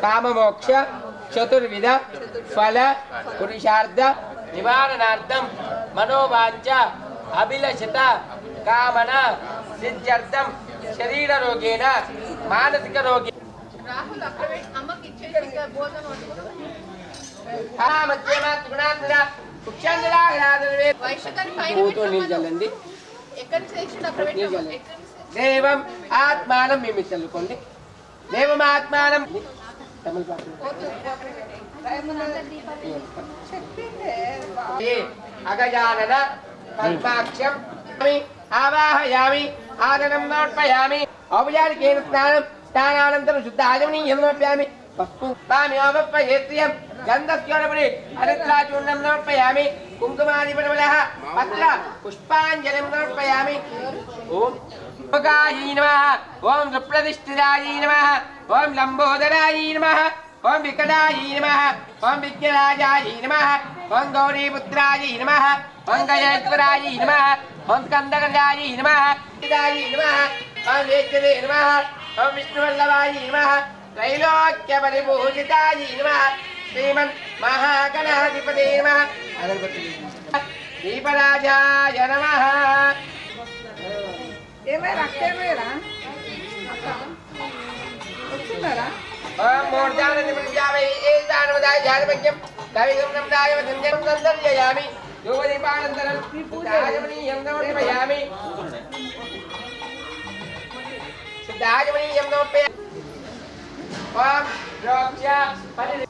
కామమోక్ష చతుర్విధ ఫల పురుషార్థ నివారణార్థం మనోవాంఛ అభిలషత కామన సిద్ధ్యర్థం శరీర రోగేణ మానసిక రోగే నీళ్ళు దేవం ఆత్మానం మేము చల్లుకోండి దేవం ఆత్మానం തമിഴ് അഗജാനന പത്മാക്ഷം ആവാഹയാമി ആദനം നോട്ടയാമി ഔപചാരികേന സ്നാനം സ്നാനാനന്തരം ശുദ്ധ ആചമണീയം നോട്ടയാമി േത്യം ഗന്ധസ്യോടപടി അനുത്രാചൂർണം സമർപ്പയാമി. കുങ്കുമാധിപടമല പത്ര പുഷ്പാഞ്ജലിം സമർപ്പയാമി. ഓം ഓം നൃപ്രതിഷ്ഠിതായി ఓం లంబోదరాయీ నమ. ఓం వికటాయీ నమ. ఓం విఘ్నరాజాయీ నమ. ఓం గౌరీపుత్రాయ నమ. ఓం గజేశ్వరాయ నమ. ఓం స్కందగజాయీ నమ. ఇదాయీ ఓం వేచ్చదే నమః. ఓం విష్ణువల్లభాయీ నమః. త్రైలోక్య పరిపూజితాయీ నమః. శ్రీమన్ మహాగణాధిపతే అగరబత్తి దీపరాజాయ ఏమైనా అక్క ఏమైనా सुंदरा मोर्जानदिपृथिव्यामै एतानवदाय जातमज्ञं कविगमनमदाय वदन्यं सन्दर्शयामि योगदीपानन्तरं सिद्धाजमनीयं नमोपयामि सिद्धाजमनीयं नमोपयामि पां द्रोक्ष परि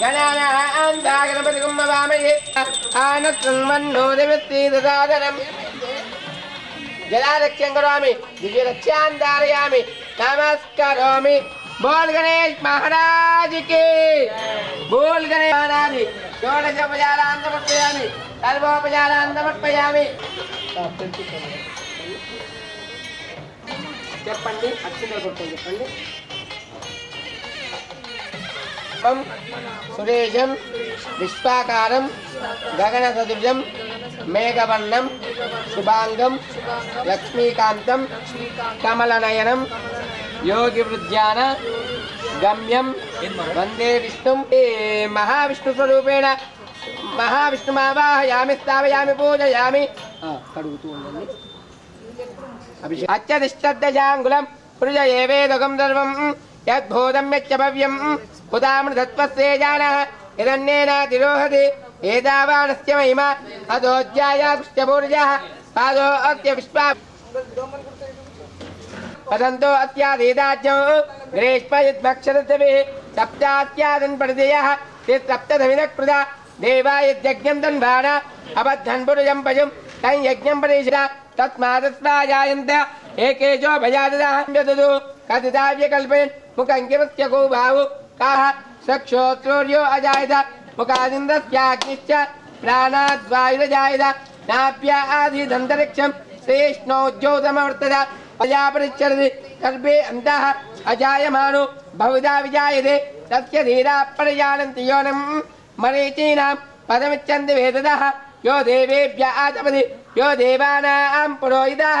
गणानां दागणपतिगुम्मवामये आनत्रं मन्नो दिवत्ति ददादरम् జలారక్ష్యం కరోమి దివ్యరక్ష్యాన్ ధారయామి నమస్కరోమి బోల్ గణేష్ మహారాజుకి బోల్ గణేష్ మహారాజ్ షోడశోపచారాన్ సమర్పయామి సర్వోపచారాన్ సమర్పయామి చెప్పండి అక్షింతలు కొట్టండి చెప్పండి. सर्पं सुरेशं विश्वाकारं गगनसदृशं मेघवर्णं शुभाङ्गं लक्ष्मीकान्तं कमलनयनं योगिवृद्ध्यान गम्यं वंदे विष्णुं। महाविष्णुस्वरूपेण महाविष्णुमावाहयामि स्थापयामि पूजयामि। अत्यतिष्ठदशाङ्गुलं अच्छा एवेदगं सर्वं यद्भूतं यच्च भव्यं उदामृतत्वस्येजानः हिरण्येन तिरोहति। एतावानस्य महिमा। अधोज्याया पुष्टपूर्जः पादो अस्य विश्वा पतन्तो अत्याधीताच्यौ ग्रेष्पयद्भक्षरथभिः सप्तात्यादन्परिधयः ते सप्तधमिनः कृता देवायद्यज्ञं तन्भाण अपद्धन्पुरुजं पशुं। तं यज्ञं परिशिर तस्मादस्मा जायन्त एकेशो भजाददाहं यदतु कथिताव्यकल्पयन् मुखङ्किमस्य को भावु కథితావ్యకల్పయన్ ముఖంకిమస్య కో బాహు కాహ సక్షోత్రోర్యో అజాయత ముఖాదింద్రస్యాగ్నిశ్చ ప్రాణాద్వాయురజాయత నాప్య ఆదిదంతరిక్షం శ్రేష్ణోజ్యోతమవర్తత ప్రజాపరిచ్చరది సర్వే అంతః అజాయమానో బహుదా విజాయతే తస్య ధీరా ప్రజానంతి యోనం మరీచీనాం పదమిచ్చంది వేదదః యో దేవేభ్య ఆచపది యో దేవానాం పురోహితः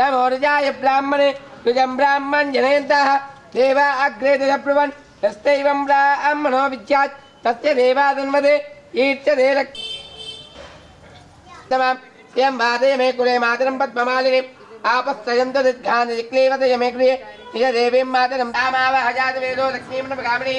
नमोर्जाय ब्राह्मणे द्विजं ब्राह्मण जनेन्द्रः, देवा अग्रे दशप्रवन् तस्यैवं ब्राह्मणो विद्यात्, तस्य देवादन्वदे ईर्षदे तमां यं वादय मे कुले मातरं पद्ममालिनीम् आपस्तयं तदिद्घान जिक्लीवतय मे गृहे, निजदेवीं मातरं रामावह जातवेदो लक्ष्मीं नमगामिनी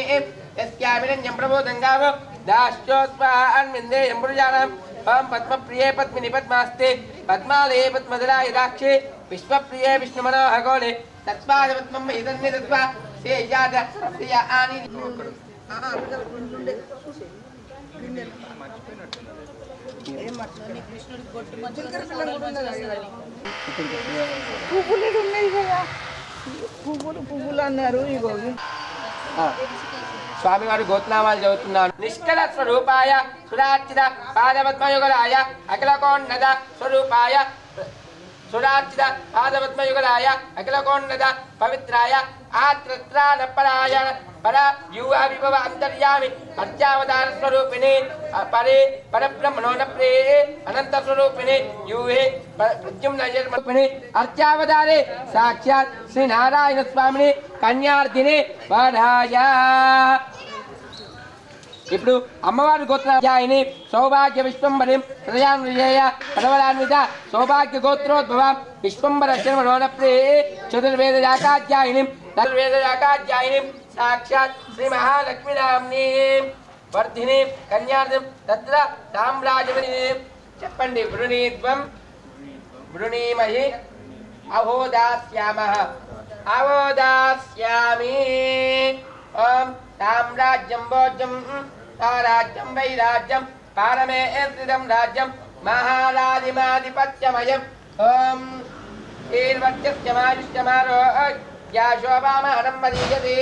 यस्यामिनं जं प्रभो गङ्गाव दाश्चोस्वा अन्विन्दे यं पुरुजानाम् పాం పద్మప్రియే పద్మిని పద్మాస్తే. పద్మాలయే పద్మధరాయ దాక్షే. విశ్వప్రియే విష్ణుమనోహగోళే. తత్పాద పద్మం ఇదన్ని తత్వ సేయాద ప్రియ ఆని. పువ్వులు ఉన్నాయి కదా. పువ్వులు పువ్వులు అన్నారు ఇగో. స్వామివారి గోత్నామాలు చదువుతున్నాను. నిష్కల స్వరూపాయ సురార్చిత పాదపద్మయుగలాయ అఖిలకోన్నద స్వరూపాయ సురార్చిత పాదపద్మయుగలాయ అఖిలకోన్నత పవిత్రాయ ఆత్రత్రాణపరాయ పర యువ విభవ అంతర్యామి అత్యావతార స్వరూపిణి పరే పరబ్రహ్మణోన ప్రే అనంత స్వరూపిణి యూహే ప్రద్యుమ్నయర్మూపిణి అత్యావతారే సాక్షాత్ శ్రీ నారాయణ స్వామిని కన్యార్థిని వరాయ ఇప్పుడు అమ్మవారి గోత్రాధ్యాయుని సౌభాగ్య విశ్వంబరి హృదయాన్విజయ పదవలాన్విత సౌభాగ్య గోత్రోద్భవ విశ్వంబర శర్మణోన చతుర్వేద శాఖాధ్యాయుని చతుర్వేద శాఖాధ్యాయుని సాక్షాత్ శ్రీ మహాలక్ష్మీనామ్ని వర్ధిని కన్యార్థం తత్ర సామ్రాజ్యమని చెప్పండి వృణీత్వం వృణీమహి అహోదాస్యామ. అవోదాస్యామి ఓం సామ్రాజ్యం భోజ్యం. సారాజ్యం వైరాజ్యం పారమే స్థితం రాజ్యం మహారాధిమాధిపత్యమయం ఓం. ీర్వర్చస్యమాయుష్యమారోగ్యాశోభామహనం మదీయతే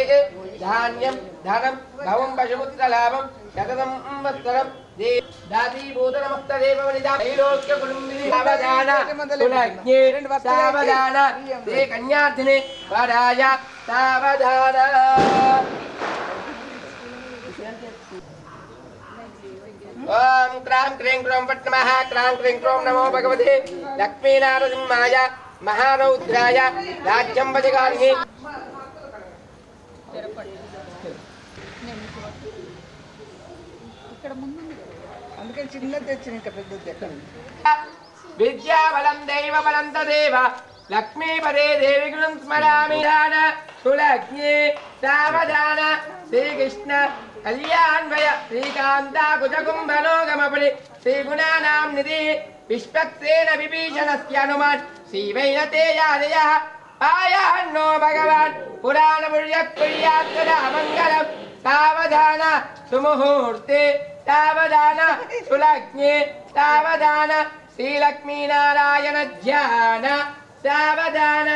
ధాన్యం ధనం భవం పశుపుత్రలాభం శతతం వత్సరం సావధాన తే కన్యార్థిని వరాయ సావధాన ఓం క్రాం క్రీం క్రోం పట్ నమః క్రాం క్రీం క్రోం నమో భగవతే. లక్ష్మీనారసింహాయ మహారౌద్రాయ రాజ్యం వజగారిణి అందుకే చిన్న తెచ్చిన ఇంకా ఎక్కడ విద్యాబలం దైవబలం తదేవ. లక్ష్మీపదే దేవి గుణం స్మరామి. దాన సావధాన శ్రీకృష్ణ కళ్యాణ్వయ శ్రీకాంత శ్రీగుణానాం నిధి విశ్వక్సేన విభీషణస్య హనుమాన్ శ్రీవైరతేయాదయ తేజాదయ భగవాన్ పురాణ పుణ్యకుర్యాత్మదా సావధాన సుముహూర్తే సావధాన సులగ్నే సావధాన శ్రీలక్ష్మీనారాయణ ధ్యాన సావధాన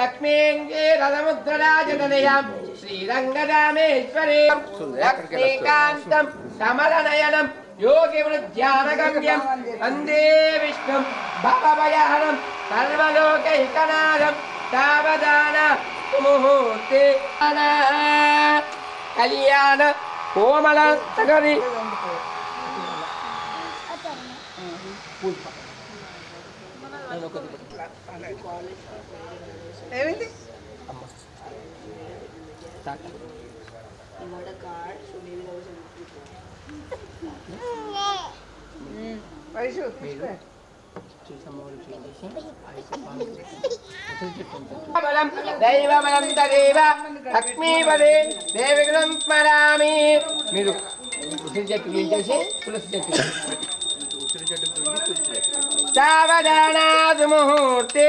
ಲಕ್ಷ್ಮೀಂಗೇ ರಥಮುದ್ರರಾಜನಯಂ ಶ್ರೀರಂಗರಾಮೇಶ್ವರೇಂ ಲಕ್ಷ್ಮೀಕಾಂತಂ ಕಮಲನಯನಂ योगिवृद्ध्यानगम्यं वन्दे विष्णुं भवभयहरं सर्वलोकैकनादं तावदान मुहूर्ते कल्याण कोमलसगरि ఏమైంది? వైషు. బలం దైవబలం తదేవ లక్ష్మీపదే దేవిగుణం స్మరామి. మీరు ఉసిరి చెట్టు పీల్చేసి తులసి చెట్టు సావధాన సుముహూర్తే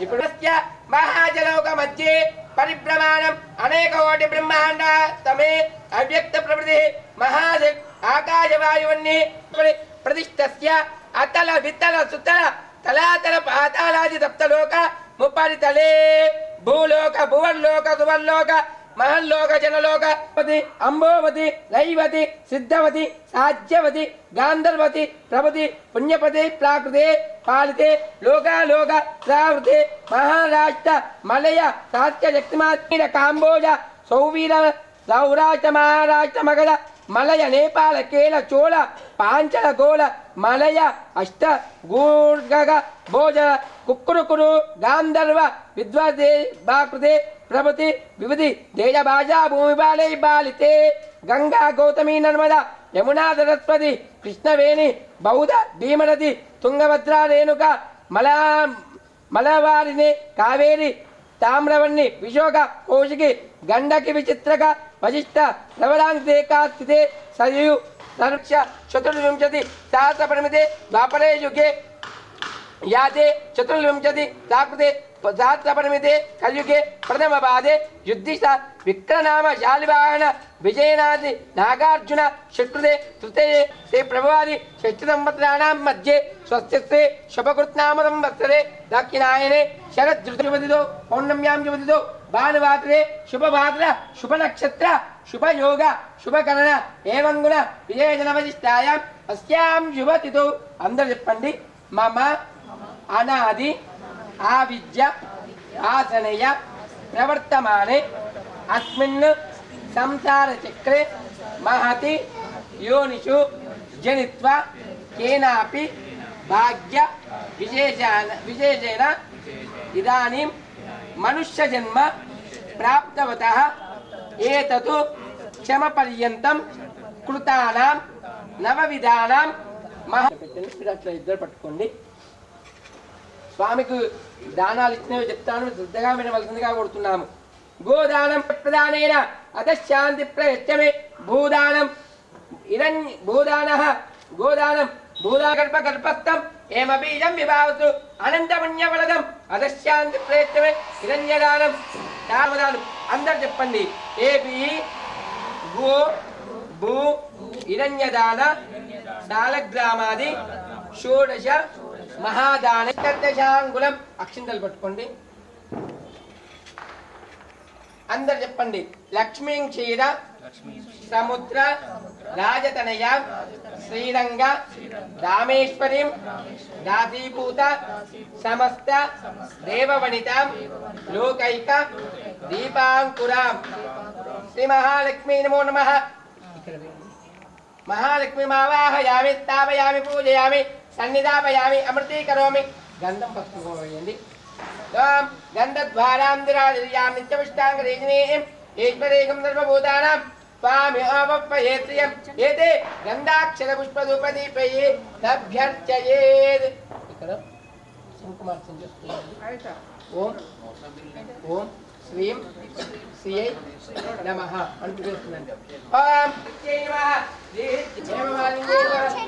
ఇప్పుడు మహాజలోక మధ్య పరిభ్రమాణం అనేక కోటి బ్రహ్మాండ తమే అవ్యక్త ప్రవృతి మహాదిక్ ఆకాశవాయువన్నీ ప్ర- ప్రతిష్టస్య అతల విత్తల సుతల తలాతల పాతాలాది సప్తలోక ముప్పరితలే భూలోక భువన్లోక సువర్లోక మహల్లోక జనలోకపతి అంబోవతి లైవతి సిద్ధవతి సాధ్యవతి గాంధర్వతి ప్రభతి పుణ్యపతి ప్రాకృతే పాలితే లోకాలోక ప్రావృతే మహారాష్ట్ర మలయ సాత్య శక్తిమాత్మీర కాంబోజ సౌవీర సౌరాష్ట్ర మహారాష్ట్ర మగధ మలయ నేపాల కేల చోళ పాంచల గోళ మలయ అష్ట గూర్గ భోజన కుక్కురుకురు గాంధర్వ విద్వదే బాకృతే ప్రభుతి వివిధి దేజ భాషా భూమి బాలై బాలితే గంగా గౌతమి నర్మద యమునా సరస్వతి కృష్ణవేణి బౌద్ధ భీమనది తుంగభద్ర రేణుక మలా మలవారిని కావేరి తామ్రవణ్ణి విశోక కౌశికి గండకి విచిత్రక వశిష్ట లవణాంకేకా స్థితే సయు సర్క్ష చతుర్వింశతి సహస్ర పరిమితే ద్వాపరే యుగే యాదే చతుర్వింశతి సాకృతే సహస్రపరిమితే కలియుగే ప్రథమ పాదే యుద్ధిష్ట విక్రనామ శాలివాహన విజయనాథి నాగార్జున శత్రుదే తృతీయే శ్రీ ప్రభువాది షష్ఠ సంవత్సరాణం మధ్య స్వస్తిస్తే శుభకృత్నామ సంవత్సరే దక్షిణాయనే శరదృతివదితో పౌర్ణమ్యాం యువతితో భానువాతరే శుభభాద్ర శుభ నక్షత్ర శుభయోగ శుభకరణ ఏవంగుణ గుణ విజయజన అస్యాం యువతితో అందరు చెప్పండి మమ అనాది ఆవిద్య ఆసనయ ప్రవర్తమానే అస్మిన్ సంసార చక్రే మహతి యోనిషు జనిత్వ కేనాపి భాగ్య విశేషాన విశేషేణ ఇదానీం మనుష్య జన్మ ప్రాప్తవతః ఏతతు క్షమపర్యంతం కృతానాం నవవిధానాం మహా ఇద్దరు పట్టుకోండి. స్వామికి దానాలు ఇచ్చినవి చెప్తాను శ్రద్ధగా వినవలసిందిగా కొడుతున్నాము గోదానం ప్రదానేన అధశాంతి ప్రయత్నమే భూదానం ఇరణ్య భూదాన గోదానం భూదాగర్భ గర్భస్థం ఏమ విభావతు అనంతపుణ్యవలదం అధశాంతి ప్రయత్నమే హిరణ్యదానం దానదానం అందరు చెప్పండి. ఏపి గో భూ హిరణ్యదాన శాలగ్రామాది షోడశ మహాదాన దశాంగులం అక్షింతలు పట్టుకోండి. అందరు చెప్పండి. లక్ష్మీ క్షీర సముద్ర రాజతనయ శ్రీరంగ రామేశ్వరీం దాసీభూత సమస్త దేవవనిత లోకైక దీపాంకురాం. శ్రీ మహాలక్ష్మీ నమో నమ. మహాలక్ష్మి మావాహయామి స్థాపయామి పూజయామి. సన్నిధాపయామి అమృతీకరోమి గంధం పట్టుకోవేయండి ఓం గంధద్వారాంధ్రాదిర్యాం నిత్యపుష్టాంగరేజనీం. ఈశ్వరేకం సర్వభూతానాం. స్వామి అవప్పయేత్రియం ఏతే గంధాక్షర పుష్పదూపదీపయే లభ్యర్చయేద్. ఇక్కడ శంకుమార్చన చేస్తుంది ఓం ఓం శ్రీం శ్రీయై నమ అంటూ చేస్తుందండి ఓం. శ్రీయై నమః.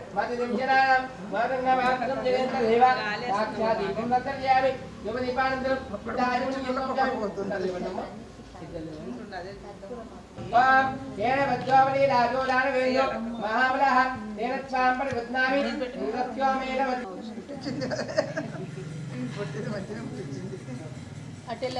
മഹാബലഹ നേനത്വാമ്പരിപത്നാമി നീലത്വാമേന അട്ടില്ല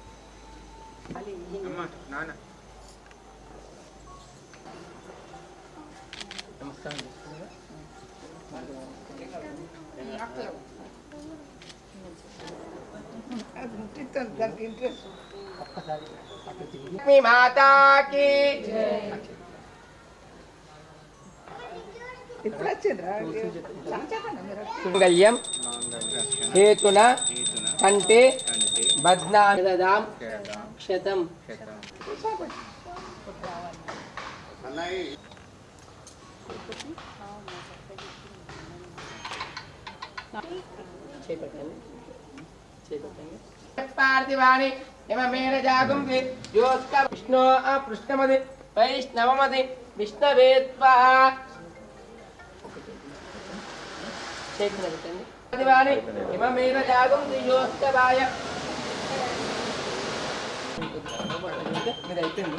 దానికి ఇంట్రెస్ట్ లక్ష్మీ మాతాకి ఇప్పుడు వచ్చిండ్రా సంచకండి మీరు మంగళ్యం హేతున కంటే బద్నాదాం క్షతం చేపట్టండి చేపట్టండి పార్థివాణి యమమేన జాగుంసి జ్యోత్క విష్ణో పృష్ణమది వైష్ణవమది విష్ణవేత్వా. చేతులు పెట్టండి పార్థివాణి యమమేన జాగుంసి జ్యోత్కవాయ అయిపోయింది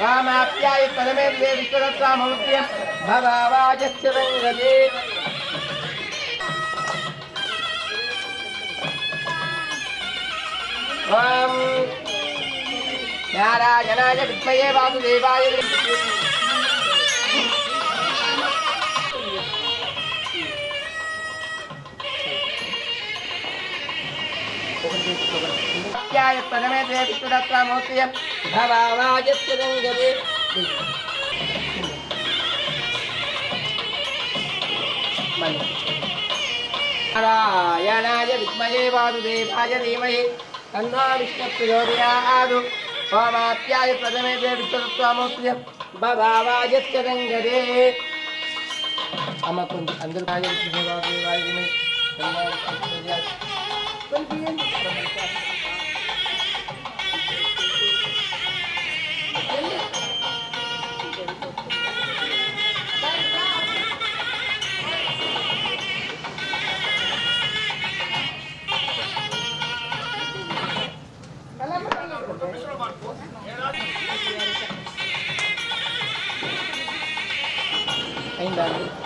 వామాప్యాయత్తనమే దిదే విశ్వరత్నామముత్యం భవావాజస్య రంగదే ఓం నారాయణాయ విద్మయే వాసుదేవాయ అప్యాయ పదమే దేవితుడత్రమూర్తియ భవావాజస్య నారాయణాయ విద్మయే వాసుదేవాయ ధీమహి. తన్నో విష్ణు ప్రచోదయాదు ప్రథమే దే దేవితుడత్రమూర్తియ భవావాజస్య రంగదే అమ్మ కొంచెం అందరూ రాజ విష్ణు వాసుదేవాయ ధీమహి తన్నో విష్ణు Ayun dami.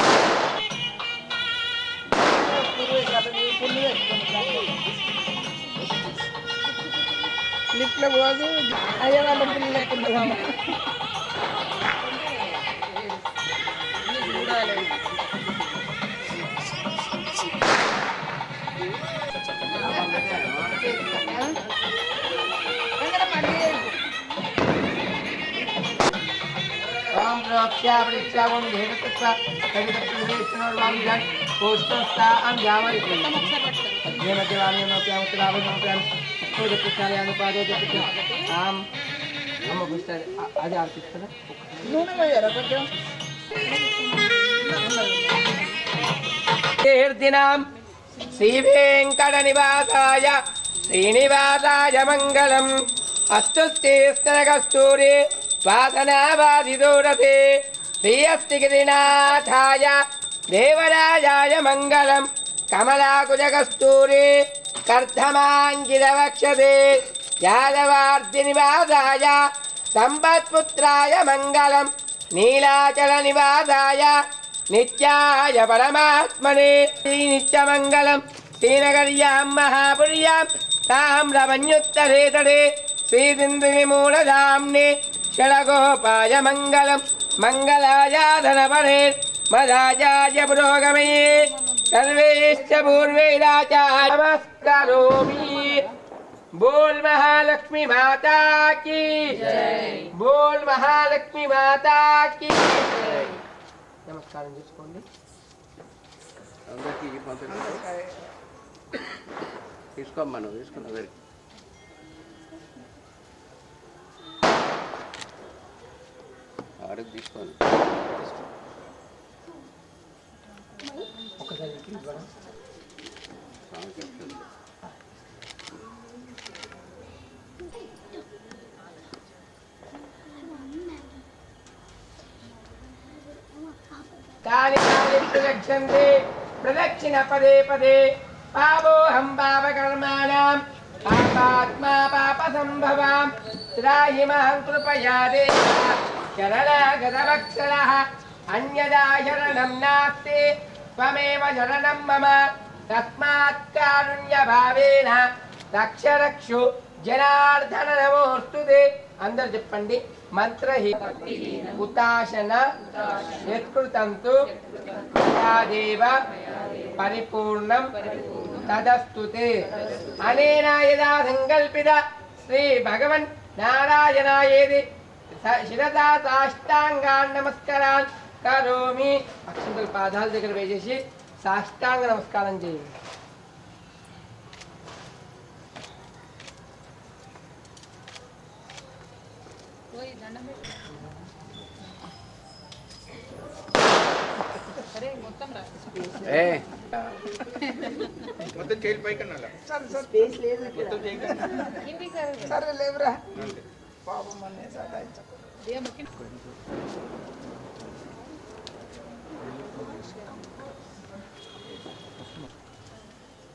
లిఫ్ట్లో పోదు. అయ్యే వాళ్ళ పిల్లలు లేకుండా ఓం ప్రోక్ష్యా పరీక్షా ఓం దేవతత్వ కవితప్రదేశనోర్వామిజాన్ పోష్టోస్తా అం జామరి అధ్యయనదేవాని పాదోదయ ఆం అమ్మ పుస్తకాలు అది ఆర్పిస్తారా? కీర్తినాం శ్రీవేంకట నివాసాయ శ్రీనివాసాయ మంగళం. అస్తు శ్రీస్నగస్తూరి వాసనావాదిదూరతే శ్రీయస్తిగిరినాథాయ దేవరాజాయ మంగళం. కమలాకుజకస్తూరి కర్ధమాంగిరవక్షతే యాదవార్ధినివాసాయ సంపత్పుత్రాయ మంగళం నీలాచల నివాసాయ నిత్యాయ పరమాత్మనే శ్రీ నిత్యమంగళం శ్రీనగర్యాం మహాపుర్యాం తామ్రమన్యుత్తరే తడే శ్రీదింద్రిమూలధామ్నే షడగోపాయ मदाचार्य पुरोगमये सर्वेश्च पूर्वैराचार्यमस्करोमि बोल महालक्ष्मी माता की बोल महालक्ष्मी माता की नमस्कार जी कौन है अंदर की ये पाँच मिनट इसको मानो, इसको ना नज़र आरत इसको ఒకసారి ప్రదక్షిణ పదే పదే. పాపోహం పాపకర్మాణం పాపాత్మా పాప సంభవాం త్రాహిమహం కృపయా దేవ శరణాగతవత్సల అన్యదా శరణం शरणागतवत्सलः अन्यदा शरणं नास्ति त्वमेव शरणं मम तस्मात् कारुण्यभावेन రక్ష రక్షు జనార్దన నమోస్తు అందరు చెప్పండి మంత్రహి ఉతాశన యత్కృతంతు యాదేవ పరిపూర్ణం తదస్తుతే అనేనా యదా సంకల్పిత శ్రీ భగవన్ నారాయణాయేది స- శిరదా సాష్టాంగాన్ నమస్కారాన్ కరోమి అక్షంతల పాదాల దగ్గర వేసేసి సాష్టాంగ నమస్కారం చేయండి. మొత్తం రా. ఏ. మొత్తం చేయి పైకి సరే లేవురా. పాపం అనే సదాయించకు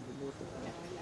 దేవుడికి అందరు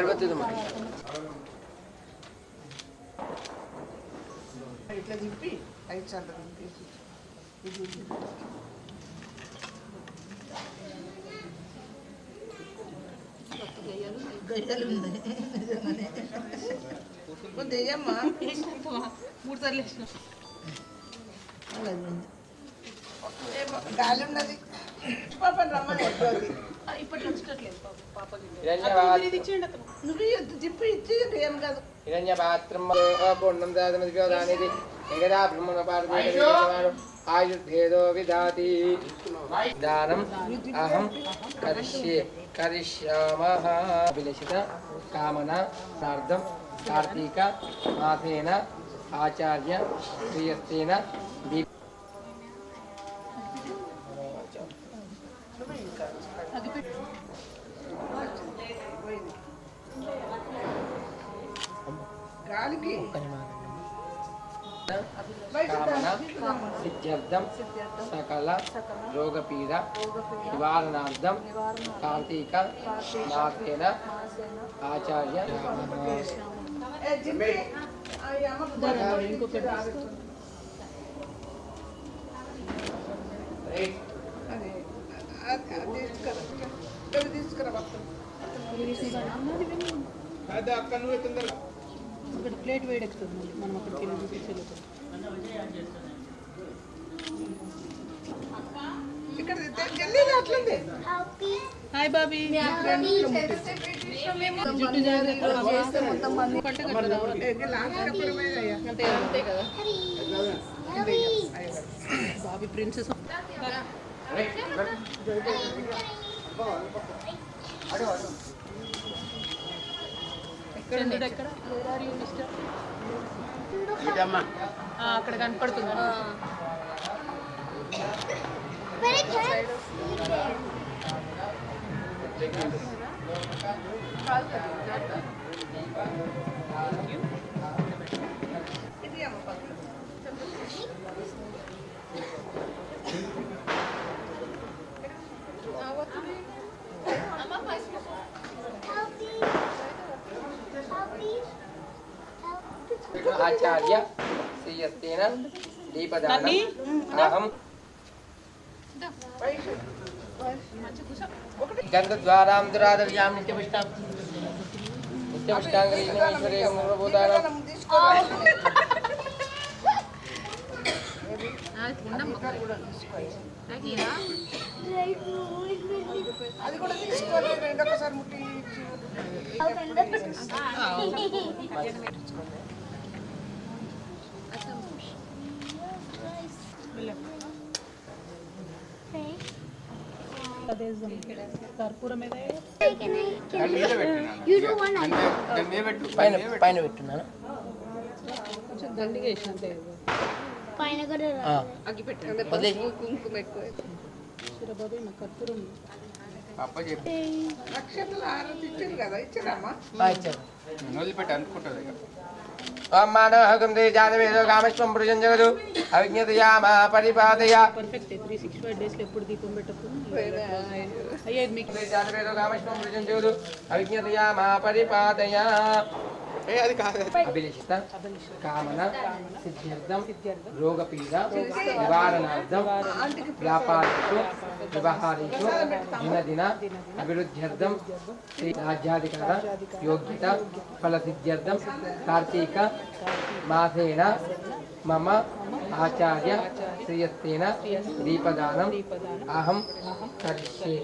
అగరబత్తి ఇట్లా దింపి ఐదు సార్లు. గయ్యాలు దెయ్యమ్మా. మూడు సార్లు వేసిన హిరణ్యపాత్రం పూర్ణం దాతమదిగోదానిది ఏకదా బ్రహ్మణ పార్వతీవారు ఆయుర్భేదో విదాతి దానం అహం కరిష్యే. కరిష్యామః విలసిత కామన ప్రార్థం కార్తీక మాసేన ఆచార్య ప్రియస్తేన దీప్ గాలికి కామన సిద్ధ్యర్థం సకల రోగపీడ నివారణార్థం కార్తీక మాసేన ఆచార్య ఏ, దింపి ఆ ఈ అమ్మకు ఇంకొకటి అది అది అది తీసుకురా ఇక్కడ తీసుకురా మొత్తం అదే అక్క నువ్వు తొందరగా అక్కడ ప్లేట్ వేడెక్కుతుంది మళ్ళీ. మనం అక్కడికి వెళ్ళి చూపించలేదు ఇక్కడ జల్దీ అట్లుంది. Hi Bobby. జుట్టు జాగ్రత్త అంతే కదా బాబీ ప్రిన్సెస్. చంద్రుడు ఎక్కడ Where are you, mister? ఇటమ్మా ఆ, అక్కడ కనపడుతుంది ఇది అమ్మ పక్కన. అమ్మ ఫస్ట్ ఆచార్య శ్రీయస్తేన దీపదానం నన్ని? అహం వయసు గంధద్వారాం అది కూడా తీసుకోవాలి రెండొకసారి ముట్టి పెట్టినాను పైన పెట్టున్నాను కొంచెం దండిగా వేసి అంతే పైన కూడా. కుంకుమ ఎక్కువ. మానహకం జాతవేదో కామేశ్వం పురుషం జగదు. అవిజ్ఞతయామా పరిపాదయ పర్ఫెక్ట్ త్రీ సిక్స్టీ ఫైవ్ డేస్లో ఎప్పుడు దీపం పెట్టకు. అయ్యా ఇది మీకు జాతవేదో కామేశ్వం పురుషం జగదు. అవిజ్ఞతయామా పరిపాదయ అది కాదు అభిలషిత కామన సిద్ధ్యర్థం రోగపీడ నివారణార్థం వ్యాపారేషు వ్యవహారేషు దినదిన అభివృద్ధ్యర్థం శ్రీ రాజ్యాధికార యోగ్యత ఫలసిద్ధ్యర్థం కార్తీక మాసేన మమ ఆచార్య శ్రియస్తేన దీపదానం అహం కరిష్యే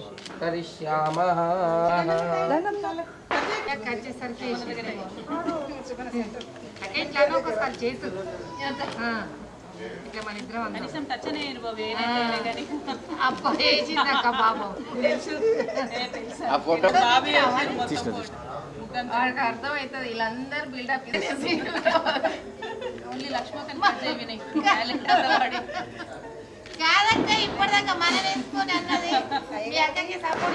కరిష్యామః ఎట్లానో ఒకసారి చేసు ఇట్లా మన ఇద్దరం అందరం కనీసం టచ్ అనే బాబు ఏదైతే కానీ. అప్ప వేసిందక్క పాపం ఆ ఫోటో వాడికి అర్థమవుతుంది. వీళ్ళందరూ బిల్డప్ ఓన్లీ లక్ష్మోకన్ వినయ్. కాదక్క ఇప్పటిదాకా మనం వేసుకొని అన్నది. మీ అక్కకి సపోర్ట్